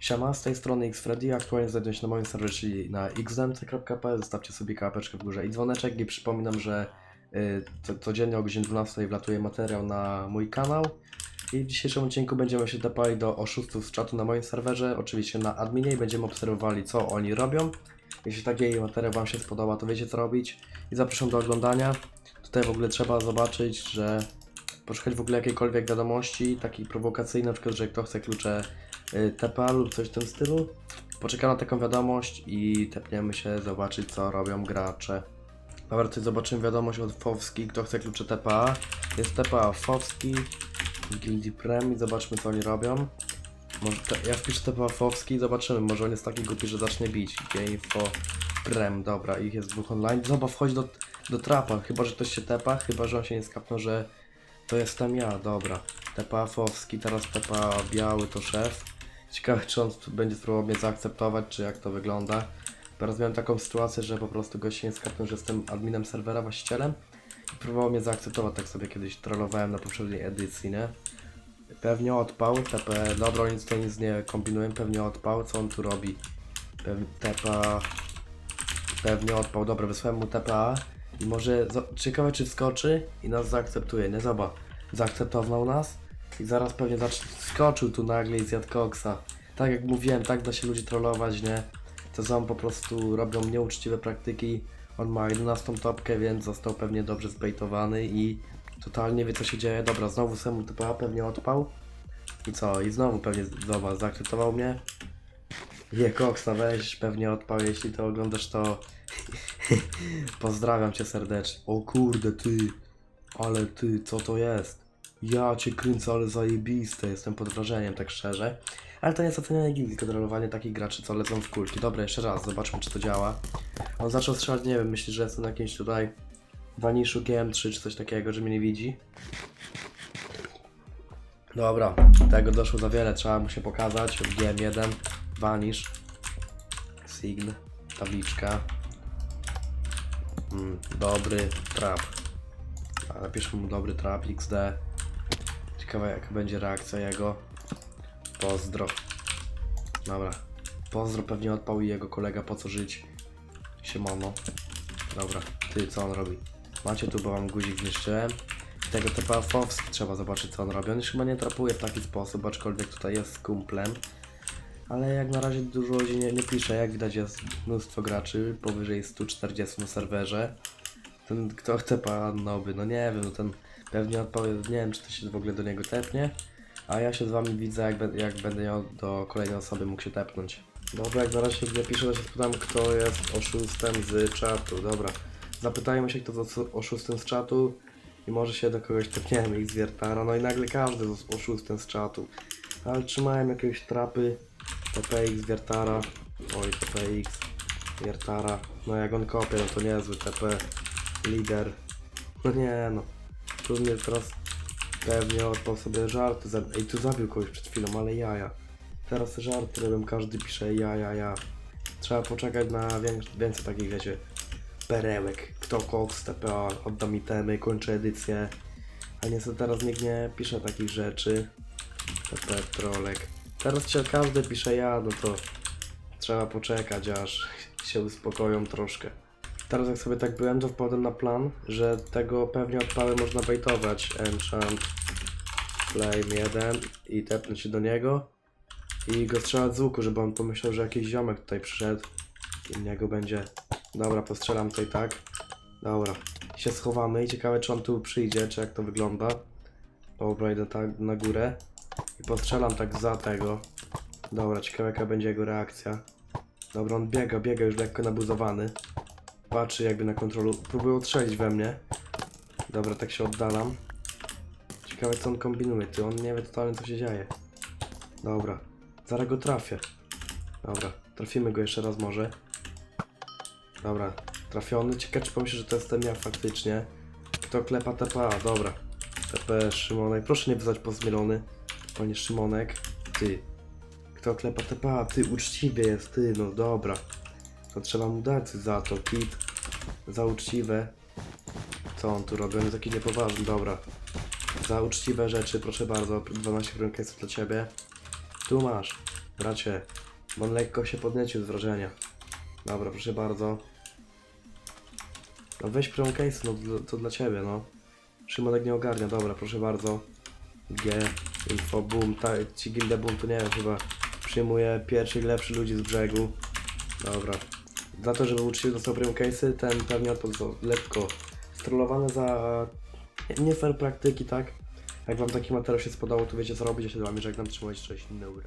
Siema, z tej strony XFreddy, aktualnie znajduję się na moim serwerze, czyli na xdmt.pl, zostawcie sobie kałapeczkę w górze i dzwoneczek i przypominam, że y, co, codziennie o godzinie 12 wlatuje materiał na mój kanał i w dzisiejszym odcinku będziemy się dopali do oszustów z czatu na moim serwerze, oczywiście na adminie i będziemy obserwowali co oni robią. Jeśli taki materiał Wam się spodoba, to wiecie co robić i zapraszam do oglądania. Tutaj w ogóle trzeba zobaczyć, że poszukać w ogóle jakiejkolwiek wiadomości, takiej prowokacyjnej, na przykład, że kto chce klucze y, TPA lub coś w tym stylu. Poczekam na taką wiadomość i tepniemy się zobaczyć co robią gracze. Dobra, tutaj zobaczymy wiadomość od Fowski, kto chce klucze TPA. Jest TPA Fowski, Gildii Prem i zobaczmy co oni robią. Może te, ja wpiszę TPA Fowski i zobaczymy, może on jest taki głupi, że zacznie bić. For Prem, dobra, ich jest dwóch online. Zobacz, wchodź do, do trapa, chyba że ktoś się tepa, chyba że on się nie skapnął, że to jestem ja, dobra. TPA Fowski, teraz TPA Biały to szef. Ciekawe, czy on będzie spróbował mnie zaakceptować, czy jak to wygląda. Teraz miałem taką sytuację, że po prostu gość nie skapnął, że jestem adminem serwera, właścicielem. I próbował mnie zaakceptować, tak sobie kiedyś trollowałem na poprzedniej edycji, nie? Pewnie odpał, TP, dobra, nic to nic nie kombinuję, pewnie odpał, co on tu robi? Pewnie TPA, pewnie odpał, dobra, wysłałem mu TPA i może, ciekawe czy wskoczy i nas zaakceptuje, nie? Zobacz, zaakceptował nas i zaraz pewnie skoczył tu nagle i zjadł koksa. Tak jak mówiłem, tak da się ludzi trollować, nie? To są po prostu, robią nieuczciwe praktyki. On ma 11 topkę, więc został pewnie dobrze zbejtowany i totalnie wie co się dzieje. Dobra, znowu semu TPA pewnie odpał. I co? I znowu pewnie, zobacz, zaakceptował mnie. Je koksa, weź, pewnie odpał, jeśli to oglądasz to... Pozdrawiam cię serdecznie. O kurde, ty. Ale ty, co to jest? Ja cię kręcę, ale zajebiste. Jestem pod wrażeniem, tak szczerze. Ale to nie jest ocenianie gildii, tylko trollowanie takich graczy, co lecą w kulki. Dobra, jeszcze raz, zobaczmy, czy to działa. On zaczął strzelać, nie wiem, myśli, że jestem na jakimś tutaj Vanishu GM3 czy coś takiego, że mnie nie widzi. Dobra, tego doszło za wiele, trzeba mu się pokazać. GM1, Vanish, Sign, tabliczka. Mm, dobry trap. A, Napiszmy mu dobry trap XD. Ciekawe jaka będzie reakcja jego. Pozdro. Dobra. Pozdro pewnie odpał i jego kolega po co żyć. Siemano. Dobra. Ty co on robi? Macie tu, bo wam guzik zniszczyłem. Tego typa Fowski trzeba zobaczyć co on robi. On już chyba nie trapuje w taki sposób, aczkolwiek tutaj jest kumplem. Ale jak na razie dużo ludzi nie, nie pisze, jak widać jest mnóstwo graczy, powyżej 140 na serwerze. Ten kto tepa nowy, no nie wiem, no ten pewnie odpowie, nie wiem czy to się w ogóle do niego tepnie. A ja się z wami widzę, jak, be- jak będę miał do kolejnej osoby mógł się tepnąć. Dobra, jak na razie nie piszę, to się spytam, kto jest oszustem z czatu. Dobra, zapytajmy się, kto jest oszustem z czatu i może się do kogoś tepniemy ich z wiertara. No i nagle każdy jest oszustem z czatu. Ale trzymałem jakieś trapy, TPX wiertara, oj TPX wiertara. No jak on kopie, no to niezły TP lider. No nie no, tu mnie teraz Pewnie odpał sobie żarty. Ej, tu zabił kogoś przed chwilą, ale jaja. Teraz żarty robią, każdy pisze ja, ja, ja. Trzeba poczekać na wię- więcej takich, wiecie, perełek. Kto koks, TPA, odda mi temy, kończę edycję. A niestety teraz nikt nie pisze takich rzeczy. TP, trolek. Teraz się każdy pisze ja, no to trzeba poczekać, aż się uspokoją troszkę. Teraz jak sobie tak byłem, to wpadłem na plan, że tego pewnie odpały można bejtować. Enchant Flame 1 i tepnąć się do niego i go strzelać z łuku, żeby on pomyślał, że jakiś ziomek tutaj przyszedł i w niego będzie... Dobra, postrzelam tutaj tak. Dobra, się schowamy i ciekawe czy on tu przyjdzie, czy jak to wygląda. Dobra, tak na górę i postrzelam tak za tego. Dobra, ciekawe jaka będzie jego reakcja. Dobra, on biega, biega już lekko nabuzowany. Patrzy jakby na kontrolu. Próbuje odstrzelić we mnie. Dobra, tak się oddalam. Ciekawe co on kombinuje. Ty, on nie wie totalnie co się dzieje. Dobra. Zaraz go trafię. Dobra. Trafimy go jeszcze raz może. Dobra. Trafiony. Ciekawe czy pomyślę, że to jestem ja faktycznie. Kto klepa TPA? Dobra. TP Szymonek. Proszę nie wysłać pozmielony. Panie Szymonek. Ty. Kto klepa TPA? Ty, uczciwie jest. Ty, no dobra. To trzeba mu dać za to, kit. Za uczciwe. Co on tu robi? On jest taki niepoważny, dobra. Za uczciwe rzeczy, proszę bardzo. 12 priorytetów dla ciebie. Tu masz. Bracie, on lekko się podniecił z wrażenia. Dobra, proszę bardzo. No weź promą case, no to dla ciebie, no. Szymonek nie ogarnia, dobra, proszę bardzo. G, info, boom, ta, ci gilde boom to nie wiem, chyba przyjmuje pierwszych lepszych ludzi z brzegu. Dobra. Za to, żeby uczciwie dostał promą case'y, ten pewnie odpowiedział lekko strollowane za nie fair praktyki, tak? Jak wam taki materiał się spodobał, to wiecie co robić, ja się z wami żegnam, trzymajcie, cześć, dobra.